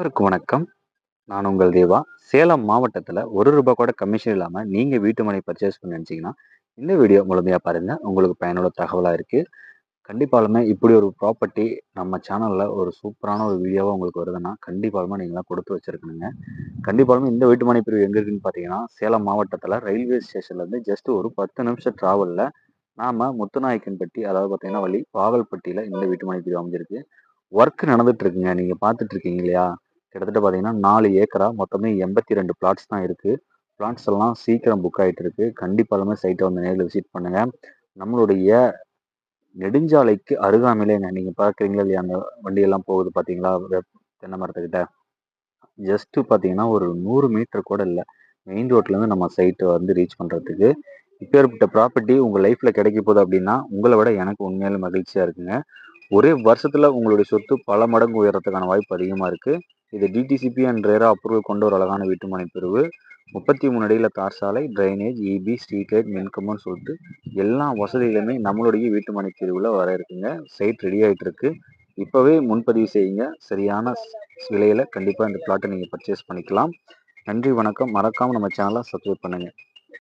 அனைவருக்கும் வணக்கம். நான் உங்கள் தேவா. சேலம் மாவட்டத்தில் ஒரு ரூபாய் கூட கமிஷன் இல்லாமல் நீங்கள் வீட்டு மனை பர்ச்சேஸ் பண்ண நினச்சிங்கன்னா இந்த வீடியோ முழுமையாக பாருங்கள் உங்களுக்கு பயனுள்ள தகவலாக இருக்குது கண்டிப்பாலுமே இப்படி ஒரு ப்ராப்பர்ட்டி நம்ம சேனலில் ஒரு சூப்பரான ஒரு வீடியோவாக உங்களுக்கு வருதுன்னா கண்டிப்பாலுமே நீங்களாம் கொடுத்து வச்சுருக்கணுங்க. கண்டிப்பாலுமே இந்த வீட்டு மனை பிரிவு எங்கே இருக்குன்னு பார்த்தீங்கன்னா சேலம் மாவட்டத்தில் ரயில்வே ஸ்டேஷன்லேருந்து ஜஸ்ட் ஒரு பத்து நிமிஷம் ட்ராவலில் நாம் முத்துநாயக்கன்பட்டி அதாவது பார்த்தீங்கன்னா வழி பாகல்பட்டியில் இந்த வீட்டு மனை பிரிவு அமைஞ்சிருக்கு. ஒர்க் நடந்துட்டு இருக்குங்க. நீங்க பார்த்துட்டு இருக்கீங்க இல்லையா? கிட்டத்தட்ட பார்த்தீங்கன்னா நாலு ஏக்கரா மொத்தமே எண்பத்தி ரெண்டு பிளாட்ஸ் தான் இருக்குது பிளாட்ஸ் எல்லாம் சீக்கிரம் புக் ஆகிட்டு இருக்கு. கண்டிப்பாலுமே சைட்டை வந்து நேரில் விசிட் பண்ணுங்கள் நம்மளுடைய நெடுஞ்சாலைக்கு அருகாமையிலேங்க நீங்கள் பார்க்குறீங்களா இல்லையா? அந்த வண்டியெல்லாம் போகுது பார்த்தீங்களா தென்னை மரத்துக்கிட்ட. ஜஸ்ட்டு பார்த்தீங்கன்னா ஒரு நூறு மீட்டர் கூட இல்லை. மெயின் ரோட்லேருந்து நம்ம சைட்டை வந்து ரீச் பண்ணுறதுக்கு இப்பேற்பட்ட ப்ராப்பர்ட்டி உங்கள் லைஃப்பில் கிடைக்க போகுது அப்படின்னா உங்களை விட எனக்கு உண்மையில மகிழ்ச்சியாக இருக்குங்க. ஒரே வருஷத்தில் உங்களுடைய சொத்து பல மடங்கு உயரத்துக்கான வாய்ப்பு அதிகமாக இருக்குது இது டிடிசிபி அண்ட் ரேரா அப்ரூவல் கொண்ட ஒரு அழகான வீட்டுமனை பிரிவு முப்பத்தி மூணு அடியில் தார் சாலை ட்ரைனேஜ் இபி ஸ்ட்ரீட் லைட் மின்கம்பம்னு சொல்லிட்டு எல்லா வசதிகளுமே நம்மளுடைய வீட்டுமனை பிரிவில் வர இருக்குங்க. சைட் ரெடி ஆகிட்டு இருக்கு. இப்போவே முன்பதிவு செய்யுங்க. சரியான விலையில் கண்டிப்பாக இந்த பிளாட்டை நீங்கள் பர்ச்சேஸ் பண்ணிக்கலாம். நன்றி வணக்கம். மறக்காமல் நம்ம சேனலை சப்ஸ்கிரைப் பண்ணுங்கள்